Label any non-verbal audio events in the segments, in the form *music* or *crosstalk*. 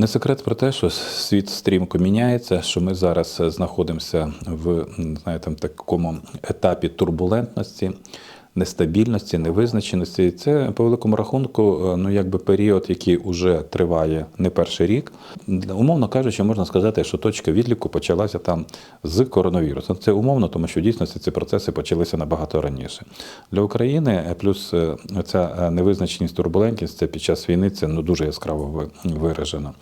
Не секрет про те, що світ стрімко міняється, що ми зараз е, знаходимося в знаєте, такому етапі турбулентності, нестабільності, невизначеності. Це по великому рахунку, е, ну якби період, який вже триває не перший рік. Умовно кажучи, можна сказати, що точка відліку почалася там з коронавірусу. Це умовно, тому що в дійсності ці процеси почалися набагато раніше. Для України е, плюс е, ця невизначеність, турбулентність це під час війни це ну дуже яскраво виражено.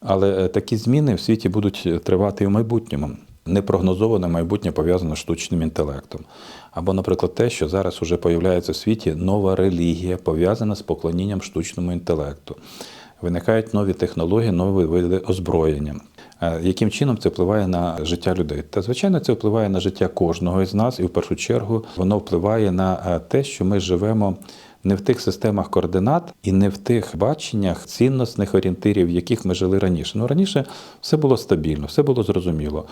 Але такі зміни в світі будуть тривати і в майбутньому. Непрогнозоване майбутнє пов'язане з штучним інтелектом. Або, наприклад, те, що зараз уже появляється в світі нова релігія, пов'язана з поклонінням штучному інтелекту. Виникають нові технології, нові види озброєння. Е, Яким чином це впливає на життя людей? Та звичайно, це впливає на життя кожного із нас, і в першу чергу воно впливає на е, те, що ми живемо не в тих системах координат і не в тих баченнях цінностних орієнтирів, в яких ми жили раніше. Ну раніше все було стабільно, все було зрозуміло.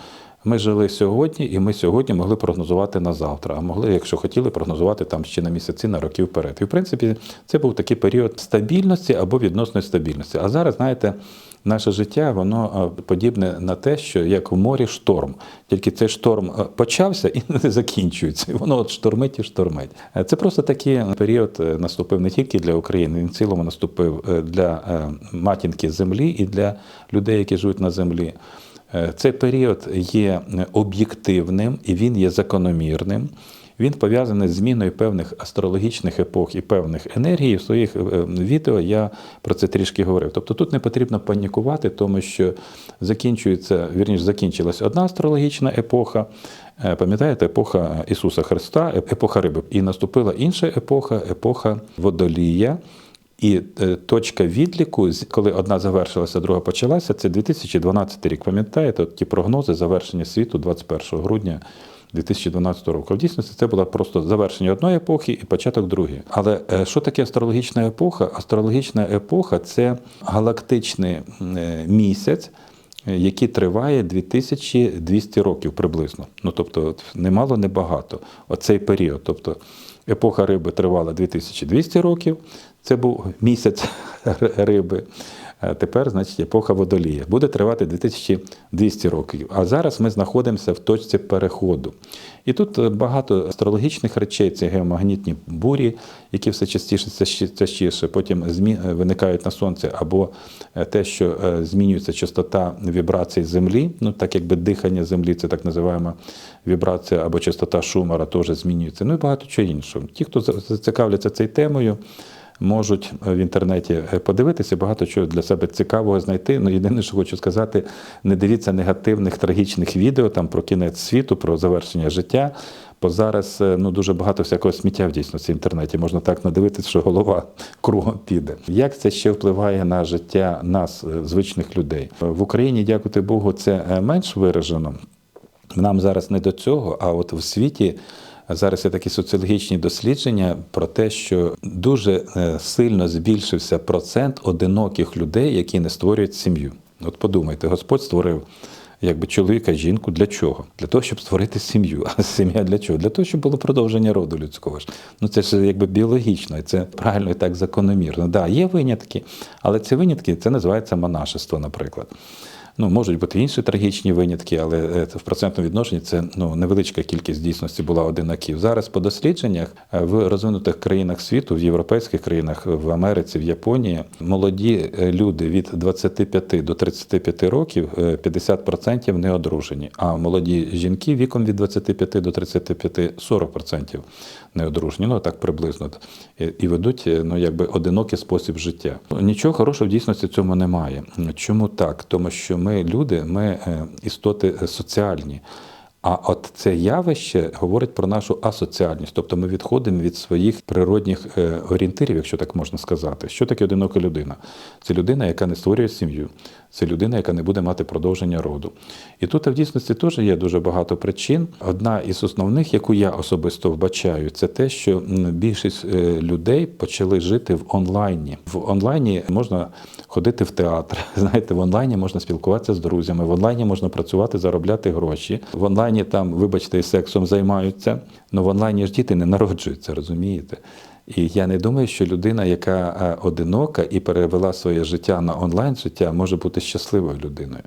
Ми жили сьогодні, і ми сьогодні могли прогнозувати на завтра, а могли, якщо хотіли, прогнозувати там ще на місяці, на роки вперед. І в принципі, це був такий період стабільності або відносної стабільності. А зараз, знаєте, наше життя воно е, подібне на те, що як в морі шторм. Тільки цей шторм е, почався і *laughs* не закінчується. І воно от штормить і штормить. Е, Це просто такий період наступив не тільки для України, він в цілому наступив для матінки землі і для людей, які живуть на землі. Е, Цей період є об'єктивним і він є закономірним. Він пов'язаний з зміною певних астрологічних епох і певних енергій. В своїх е, відео я про це трішки говорив. Тобто тут не потрібно панікувати, тому що закінчується, вірніше, закінчилась одна астрологічна епоха. Е, Пам'ятаєте, епоха Ісуса Христа, епоха риби. І наступила інша епоха, епоха водолія. І е, точка відліку, коли одна завершилася, друга почалася, це 2012 рік. Пам'ятаєте, от ті прогнози завершення світу 21 грудня 2012 року. В дійсності це було просто завершення одної епохи і початок другої. Але е, що таке астрологічна епоха? Астрологічна епоха це галактичний е, місяць. Який триває 2200 років приблизно. Ну тобто, немало, не багато. Оцей період. Тобто епоха риби тривала 2200 років, це був місяць *laughs* риби. А Тепер, значить, епоха водолія буде тривати 2200 років. А зараз ми знаходимося в точці переходу. І тут е, багато астрологічних речей, це геомагнітні бурі, які все частіше частіше потім змі... е, виникають на сонці, або е, те, що е, змінюється частота вібрацій землі, ну так якби дихання землі, це так називаємо вібрація або частота шумера теж змінюється. Ну і багато чого іншого. Ті, хто зацікавляться цією темою можуть в інтернеті е, подивитися, багато чого для себе цікавого знайти. Ну, єдине, що хочу сказати, не дивіться негативних, трагічних відео там про кінець світу, про завершення життя. Бо зараз е, ну, дуже багато всякого сміття в дійсності в інтернеті. Можна так надивитися, що голова *laughs* кругом піде. Як це ще впливає на життя нас, е, звичних людей? В Україні, дякувати Богу, це е, менш виражено. Нам зараз не до цього, а от в світі зараз є такі соціологічні дослідження про те, що дуже е, сильно збільшився процент одиноких людей, які не створюють сім'ю. От подумайте, Господь створив. Якби чоловіка, жінку для чого? Для того, щоб створити сім'ю. А сім'я для чого? Для того, щоб було продовження роду людського ж. Ну це ж якби біологічно, і це правильно і так закономірно. Да, є винятки, але ці винятки це називається монашество, наприклад. Ну, можуть бути інші трагічні винятки, але е, в процентному відношенні це ну, невеличка кількість дійсності була одинаків. Зараз по дослідженнях е, в розвинутих країнах світу, в європейських країнах, в Америці, в Японії, молоді е, люди від 25 до 35 років е, 50% не одружені, а молоді жінки віком від 25 до 35 40% не одружені. Ну так приблизно І- ведуть е, ну якби одинокий спосіб життя. Нічого хорошого в дійсності цьому немає. Чому так? Тому що ми люди, ми е, істоти е, соціальні. А от це явище говорить про нашу асоціальність, тобто ми відходимо від своїх природних е, орієнтирів, якщо так можна сказати. Що таке одинока людина? Це людина, яка не створює сім'ю, це людина, яка не буде мати продовження роду. І тут в дійсності теж є дуже багато причин. Одна із основних, яку я особисто вбачаю, це те, що більшість е, людей почали жити в онлайні. В онлайні можна ходити в театр. *laughs* Знаєте, в онлайні можна спілкуватися з друзями, в онлайні можна працювати, заробляти гроші. В онлайні там, вибачте, і сексом займаються. але в онлайні ж діти не народжуються, розумієте? І я не думаю, що людина, яка е, одинока і перевела своє життя на онлайн життя, може бути щасливою людиною.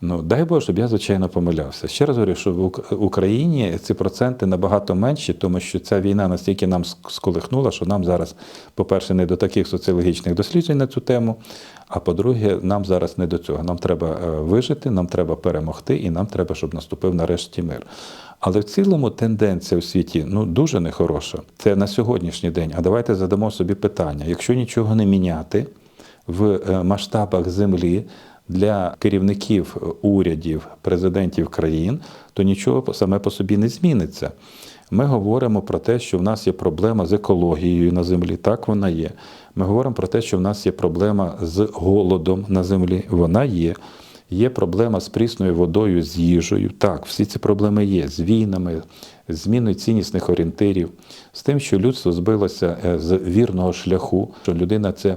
Ну, дай Боже, щоб я, звичайно, помилявся. Ще раз говорю, що в Україні ці проценти набагато менші, тому що ця війна настільки нам сколихнула, що нам зараз, по-перше, не до таких соціологічних досліджень на цю тему. А по-друге, нам зараз не до цього. Нам треба е, вижити, нам треба перемогти, і нам треба, щоб наступив нарешті мир. Але в цілому тенденція у світі ну дуже нехороша. Це на сьогоднішній день. А давайте задамо собі питання: якщо нічого не міняти в е, масштабах землі для керівників е, урядів, президентів країн, то нічого саме по собі не зміниться. Ми говоримо про те, що в нас є проблема з екологією на землі. Так вона є. Ми говоримо про те, що в нас є проблема з голодом на землі. Вона є. Є проблема з прісною водою, з їжею. Так, всі ці проблеми є з війнами, з зміною ціннісних орієнтирів, з тим, що людство збилося е, з вірного шляху, що людина це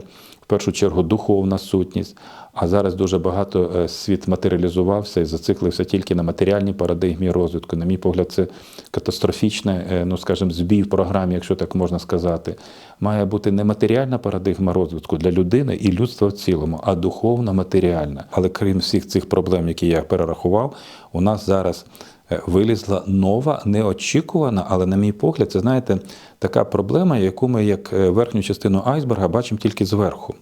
першу чергу духовна сутність. А зараз дуже багато е, світ матеріалізувався і зациклився тільки на матеріальній парадигмі розвитку. На мій погляд, це катастрофічне, е, ну скажімо, збій в програмі, якщо так можна сказати. Має бути не матеріальна парадигма розвитку для людини і людства в цілому, а духовна матеріальна. Але крім всіх цих проблем, які я перерахував, у нас зараз вилізла нова, неочікувана, але, на мій погляд, це знаєте, така проблема, яку ми як е, верхню частину айсберга бачимо тільки зверху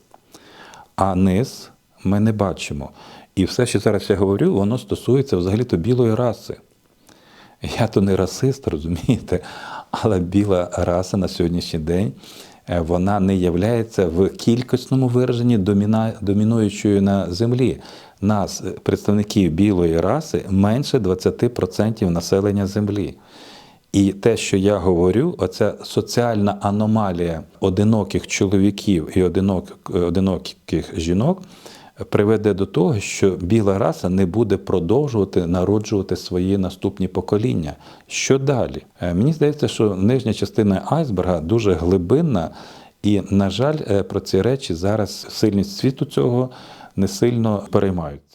а низ ми не бачимо. І все, що зараз я говорю, воно стосується взагалі-то білої раси. Я то не расист, розумієте, але біла раса на сьогоднішній день е, вона не являється в кількісному вираженні доміна, домінуючою на землі. Нас, е, представників білої раси, менше 20% населення землі. І те, що я говорю, оця соціальна аномалія одиноких чоловіків і одинок, одиноких жінок приведе до того, що біла раса не буде продовжувати народжувати свої наступні покоління. Що далі? Е, Мені здається, що нижня частина айсберга дуже глибинна, і, на жаль, е, про ці речі зараз сильність світу цього не сильно переймаються.